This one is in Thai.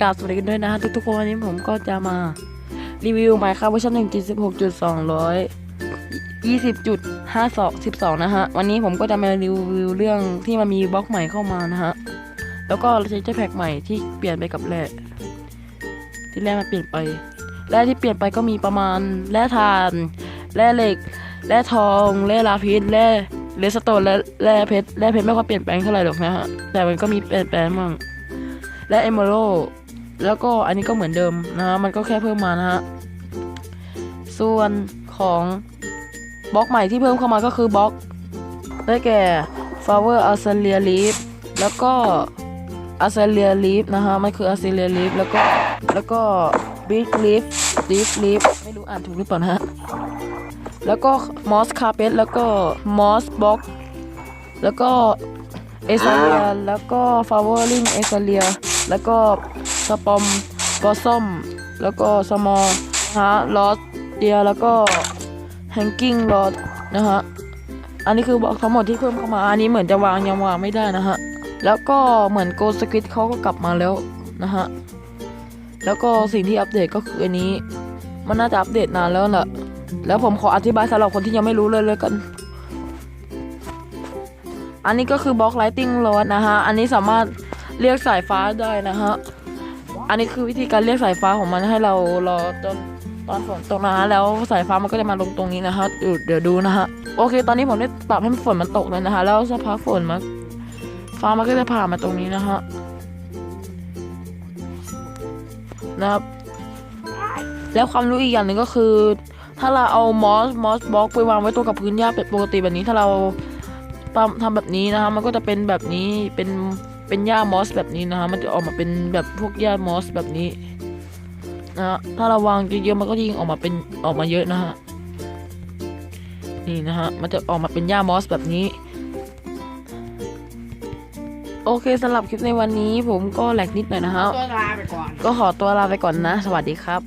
กราบสวัสดีกันด้วยนะฮะทุกๆคนวันนี้ผมก็จะมารีวิวไมค์ครับเวอร์ชันหนึ่งจุดสิบหกจุดสองร้อยยี่สิบจุดห้าสองสิบสองนะฮะ วันนี้ผมก็จะมารีวิวเรื่องที่มันมีบล็อกใหม่เข้ามานะฮะ แล้วก็เซจแพ็กใหม่ที่เปลี่ยนไปกับแร่ที่แร่มาเปลี่ยนไปแร่ที่เปลี่ยนไปก็มีประมาณแร่ทานแร่เหล็กแร่ทองแร่ลาพิษแร่เลสโตนและแร่เพชรแร่เพชรไม่ค่อยเปลี่ยนแปลงเท่าไหร่หรอกนะฮะ แต่มันก็มีเปลี่ยนแปลงบ้างและเอมเมอรัล แล้วก็อันนี้ก็เหมือนเดิมนะฮะมันก็แค่เพิ่มมานะฮะส่วนของบล็อกใหม่ที่เพิ่มเข้ามาก็คือบล็อก ได้แก่ Flower a z a l e a Leaf แล้วก็ a z a l e a Leaf นะฮะมันคือ a z a l e a Leaf แล้วก็แล้วก็ Big Leaf Big Leaf ไม่รู้อ่านถูกหรือเปล่านะฮะแล้วก็ Moss Carpet แล้วก็ Moss Box แล้วก็เอซาเลียแล้วก็ฟาวเวอร์ลิงเอซาเลียแล้วก็ สปอมบอสซอม แล้วก็สมอลฮะลอสเดียแล้วก็แฮงกิ้งลอสนะฮะ อันนี้คือบล็อกทั้งหมดที่เพิ่มเข้ามา อันนี้เหมือนจะวางยังวางไม่ได้นะฮะ แล้วก็เหมือนโกสกิทเขาก็กลับมาแล้วนะฮะ แล้วก็สิ่งที่อัปเดตก็คืออันนี้ มันน่าจะอัปเดตนานแล้วแหละแล้วผมขออธิบายสำหรับคนที่ยังไม่รู้เลยเลยกัน อันนี้ก็คือบล็อกไลติงรดนะฮะ อันนี้สามารถเรียกสายฟ้าได้นะฮะ อันนี้คือวิธีการเรียกสายฟ้าของมันให้เรารอจนตอนฝนตกนะฮะแล้วสายฟ้ามันก็จะมาลงตรงนี้นะฮะเดี๋ยวเดี๋ยวดูนะฮะโอเค ตอนนี้ผมได้ปรับให้ฝนมันตกแล้วนะฮะแล้วสักพักฝนมันฟ้ามันก็จะผ่ามาตรงนี้นะฮะนะครับ แล้วความรู้อีกอย่างหนึ่งก็คือ ถ้าเราเอามอสมอสบล็อกไปวางไว้ตรงกับพื้นหญ้าเป็นปกติแบบนี้ถ้าเราทำทำแบบนี้นะฮะมันก็จะเป็นแบบนี้เป็น เป็นหญ้ามอสแบบนี้นะฮะมันจะออกมาเป็นแบบพวกหญ้ามอสแบบนี้นะฮะถ้าเราวางเยอะๆมันก็ยิ่งออกมาเป็นออกมาเยอะนะฮะนี่นะฮะมันจะออกมาเป็นหญ้ามอสแบบนี้ โอเคสำหรับคลิปในวันนี้ผมก็แหลกนิดหน่อยนะฮะตัวลาไปก่อนก็ขอตัวลาไปก่อนนะ สวัสดีครับ